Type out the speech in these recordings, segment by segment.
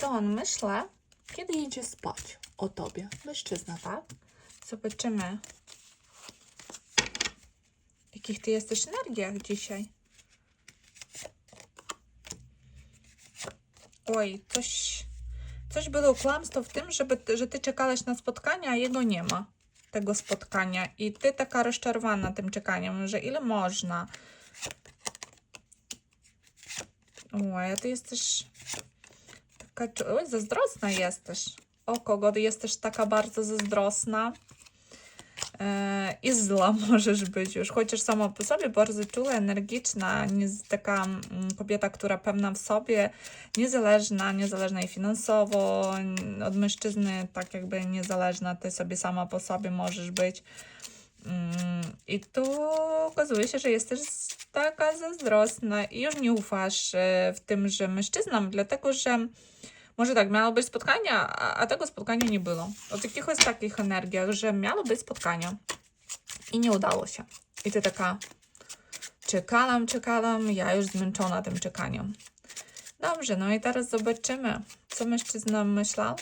co on myśli, kiedy idzie spać o tobie. Mężczyzna, tak? Zobaczymy, jakich ty jesteś energiach dzisiaj. Oj, coś, coś było kłamstwo w tym, żeby, że ty czekałeś na spotkanie, a jego nie ma, tego spotkania. I ty taka rozczarowana tym czekaniem, że ile można. Oj, a ty jesteś oj, zazdrosna jesteś. O kogo jesteś taka bardzo zazdrosna? E, I zła możesz być już, chociaż sama po sobie bardzo czula, energiczna, nie, taka mm, kobieta, która pewna w sobie, niezależna, niezależna i finansowo, od mężczyzny tak jakby niezależna, ty sobie sama po sobie możesz być. Mm, I tu okazuje się, że jesteś taka zazdrosna i już nie ufasz e, w tym, że mężczyznom, dlatego że może tak, miało być spotkanie, a, tego spotkania nie było. Od jakichś takich energiach, że miało być spotkanie i nie udało się. I ty taka, czekałam, czekałam, ja już zmęczona tym czekaniem. Dobrze, no i teraz zobaczymy, co mężczyzna myślał,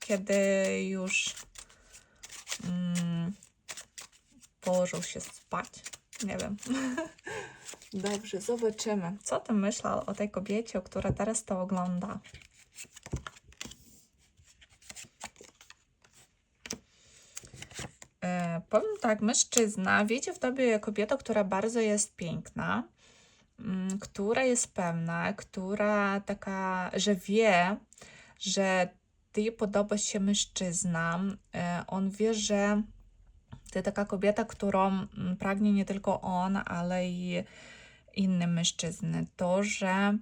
kiedy już mm, położył się spać. Nie wiem. Dobrze, zobaczymy, co ty myślał o tej kobiecie, która teraz to ogląda. E, powiem tak, mężczyzna widzi w tobie kobietę, która bardzo jest piękna, mm, która jest pewna, która taka, że wie, że ty podoba się mężczyzna. E, on wie, że ty taka kobieta, którą mm, pragnie nie tylko on, ale i inne mężczyzny. To, że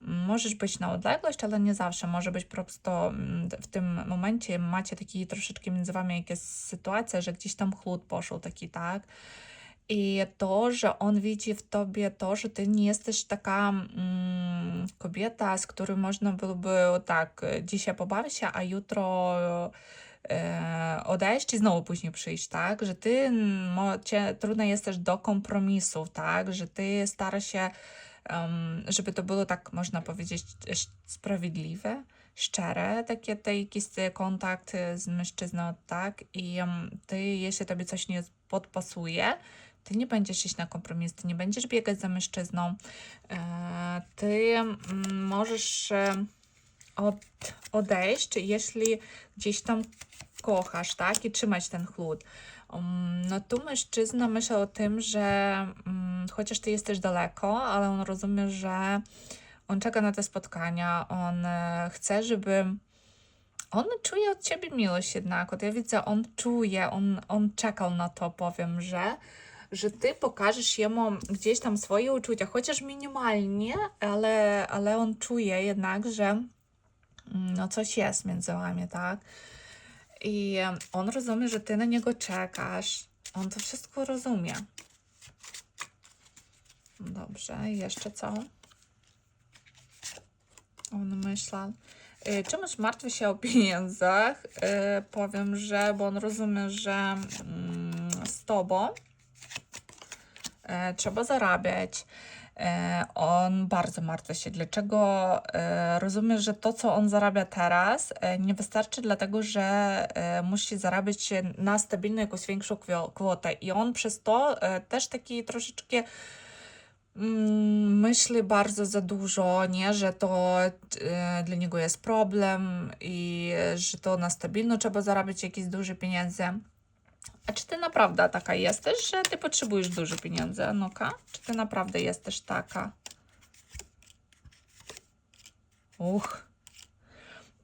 możesz być na odległość, ale nie zawsze. Może być po prostu mm, w tym momencie macie taki troszeczkę między wami jakaś sytuacja, że gdzieś tam chłód poszł taki, tak? I to, że on widzi w tobie to, że ty nie jesteś taka mm, kobieta, z którą można byłoby tak, dzisiaj pobawić się, a jutro odejść i znowu później przyjść, tak? Że ty mo, cię, trudno jest też do kompromisów, tak? Że ty starasz się, em, żeby to było tak, można powiedzieć, sprawiedliwe, szczere, takie te jakiś kontakt z mężczyzną, tak? I em, ty, jeśli tobie coś nie podpasuje, ty nie będziesz iść na kompromis, ty nie będziesz biegać za mężczyzną, e, ty mm, możesz e, od, odejść, jeśli gdzieś tam kochasz, tak? I trzymać ten chłód. Um, no tu mężczyzna myśli o tym, że um, chociaż ty jesteś daleko, ale on rozumie, że on czeka na te spotkania, on e, chce, żeby on czuje od ciebie miłość jednak. Ja widzę, on czuje, on, on czekał na to, powiem, że że ty pokażesz jemu gdzieś tam swoje uczucia, chociaż minimalnie, ale, ale on czuje jednak, że no coś jest między wami, tak? I on rozumie, że ty na niego czekasz. On to wszystko rozumie. Dobrze, jeszcze co? On myślał. Y, Czemuś martwi się o pieniądzach. Y, Powiem, że, bo on rozumie, że mm, z tobą e, trzeba zarabiać. E, on bardzo martwi się. Dlaczego? E, rozumie, że to, co on zarabia teraz, e, nie wystarczy, dlatego że musi zarabiać na stabilną jakąś większą kwotę. I on przez to też taki troszeczkę mm, myśli bardzo za dużo, nie? że to dla niego jest problem i że to na stabilno trzeba zarabiać jakieś duże pieniądze. A czy ty naprawdę taka jesteś, że ty potrzebujesz duże pieniądze, Nuka? Czy ty naprawdę jesteś taka? Uch.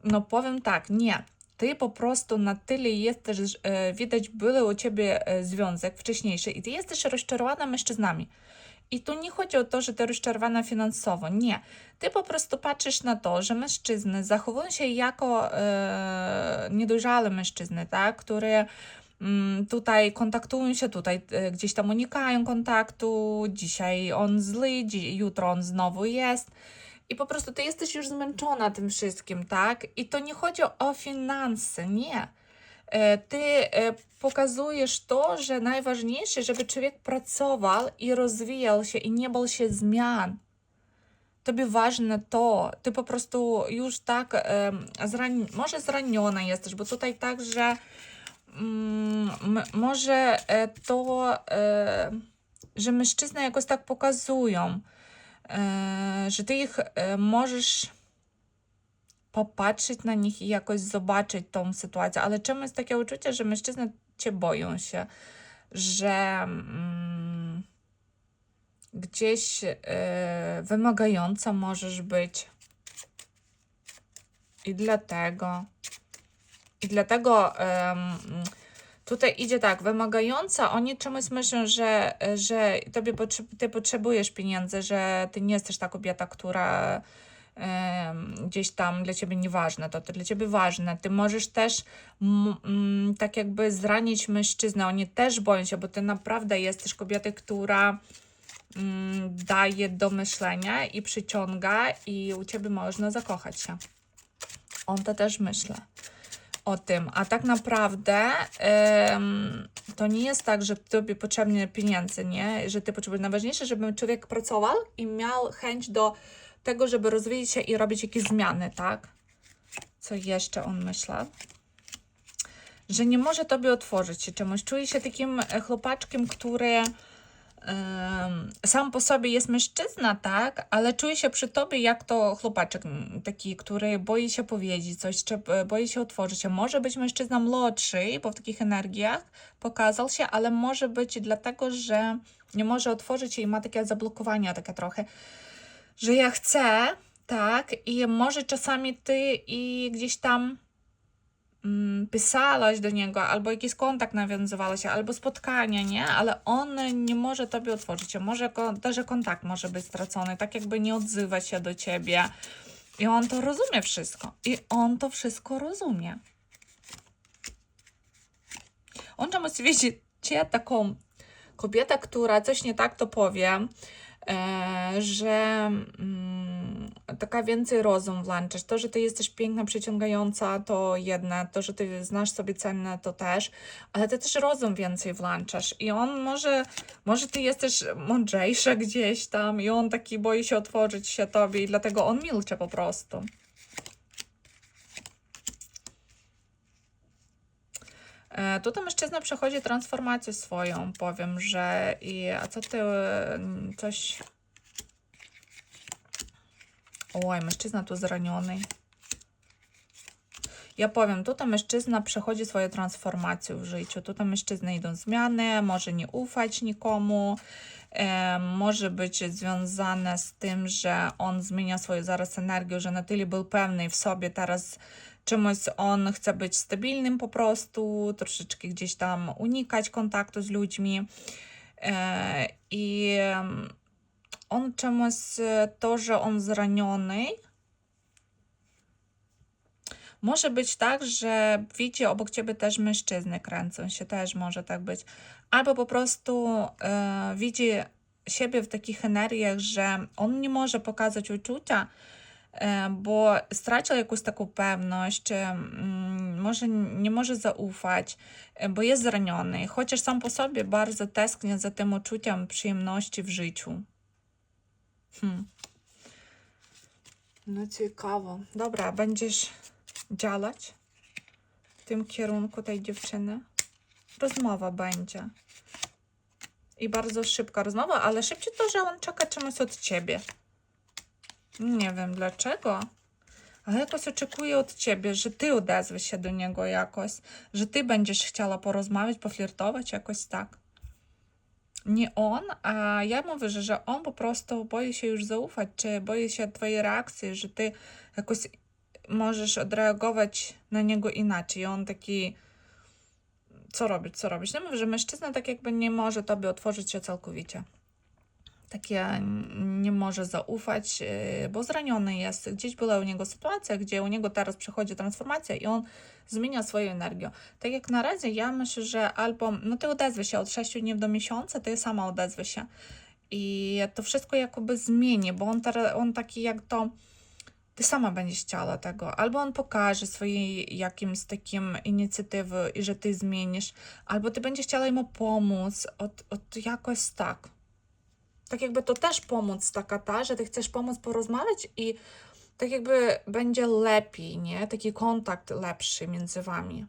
No powiem tak, nie. Ty po prostu na tyle jesteś, e, widać był u ciebie e, związek wcześniejszy i ty jesteś rozczarowana mężczyznami. I tu nie chodzi o to, że ty rozczarowana finansowo. Nie. Ty po prostu patrzysz na to, że mężczyzny zachowują się jako e, niedojrzałe mężczyzny, tak? Które tutaj kontaktują się, tutaj e, gdzieś tam unikają kontaktu. Dzisiaj on zły, dzi- jutro on znowu jest. I po prostu ty jesteś już zmęczona tym wszystkim, tak? I to nie chodzi o finanse, nie. E, Ty e, pokazujesz to, że najważniejsze, żeby człowiek pracował i rozwijał się i nie bał się zmian. tobie ważne to, ty po prostu już tak zran... może zraniona jesteś, bo tutaj także mm, może e, to, e, że mężczyzny jakoś tak pokazują, e, że ty ich możesz popatrzeć na nich i jakoś zobaczyć tą sytuację, ale czemu jest takie uczucie, że mężczyzny cię boją się, że mm, gdzieś wymagająca możesz być. I dlatego. I dlatego tutaj idzie tak, wymagająca, oni czemuś myślą, że, że tobie ty potrzebujesz pieniędzy, że ty nie jesteś ta kobieta, która gdzieś tam dla ciebie nieważne, to, to dla ciebie ważne. Ty możesz też m, tak jakby zranić mężczyznę, oni też boją się, bo ty naprawdę jesteś kobietą, która mm, daje do myślenia i przyciąga i u ciebie można zakochać się. On to też myślę o tym, a tak naprawdę to nie jest tak, że tobie potrzebne pieniądze, nie? Że ty potrzebujesz. Najważniejsze, żeby człowiek pracował i miał chęć do tego, żeby rozwijać się i robić jakieś zmiany, tak? Co jeszcze on myślał? Że nie może tobie otworzyć się czemuś. Czuje się takim e, chłopaczkiem, który sam po sobie jest mężczyzna, tak, ale czuje się przy tobie jak to chłopaczek taki, który boi się powiedzieć coś, czy e, boi się otworzyć się. Może być mężczyzna młodszy, bo w takich energiach pokazał się, ale może być dlatego, że nie może otworzyć się i ma takie zablokowania takie trochę, że ja chcę, tak, i może czasami ty i gdzieś tam pisałaś do niego, albo jakiś kontakt nawiązywałaś, albo spotkanie, nie? Ale on nie może tobie otworzyć. Może też kontakt może być stracony, tak jakby nie odzywa się do ciebie. I on to rozumie wszystko. I on to wszystko rozumie. On czemuś widzi cię taką kobietę, która coś nie tak to powie, e, że mm, taka więcej rozum włączasz. To, że ty jesteś piękna, przyciągająca, to jedne, to, że ty znasz sobie cenę, to też, ale ty też rozum więcej włączasz. I on może, może ty jesteś mądrzejsza gdzieś tam i on taki boi się otworzyć się tobie i dlatego on milczy po prostu. E, Tutaj mężczyzna przechodzi transformację swoją, powiem, że i a co ty e, coś. Oj, mężczyzna tu zraniony. Ja powiem, tutaj mężczyzna przechodzi swoją transformację w życiu. Tutaj mężczyzny idą zmiany, może nie ufać nikomu, e, może być związane z tym, że on zmienia swoją zaraz energię, że na tyle był pewny w sobie, teraz czymś on chce być stabilnym po prostu, troszeczkę gdzieś tam unikać kontaktu z ludźmi. E, I on e, to, że on zraniony, może być tak, że widzi obok ciebie też mężczyzny kręcą się, też może tak być. Albo po prostu e, widzi siebie w takich energiach, że on nie może pokazać uczucia, e, bo stracił jakąś taką pewność, mm, może nie może zaufać, e, bo jest zraniony, chociaż sam po sobie bardzo tęsknię za tym uczuciem przyjemności w życiu. Hmm. No ciekawo. Dobra, będziesz działać w tym kierunku tej dziewczyny? Rozmowa będzie. I bardzo szybka rozmowa, ale szybciej to, że on czeka czegoś od ciebie. Nie wiem dlaczego, ale jakoś oczekuje od ciebie, że ty odezwiesz się do niego jakoś, że ty będziesz chciała porozmawiać, poflirtować, jakoś tak. Nie on, a ja mówię, że, że on po prostu boi się już zaufać, czy boi się twojej reakcji, że ty jakoś możesz odreagować na niego inaczej. I on taki, co robić, co robić. No mówię, że mężczyzna tak jakby nie może tobie otworzyć się całkowicie. Takie nie może zaufać, yy, bo zraniony jest. Gdzieś była u niego sytuacja, gdzie u niego teraz przychodzi transformacja i on zmienia swoją energię. Tak jak na razie, ja myślę, że albo, no ty odezwę się od 6 dni do miesiąca, ty sama odezwę się. I to wszystko jakoby zmieni, bo on, teraz, on taki jak to ty sama będziesz chciała tego, albo on pokaże swojej jakimś takim inicjatywy i że ty zmienisz, albo ty będziesz chciała mu pomóc, od, od jakoś tak. Tak jakby to też pomoc taka ta, że ty chcesz pomóc porozmawiać i tak jakby będzie lepiej, nie? Taki kontakt lepszy między wami.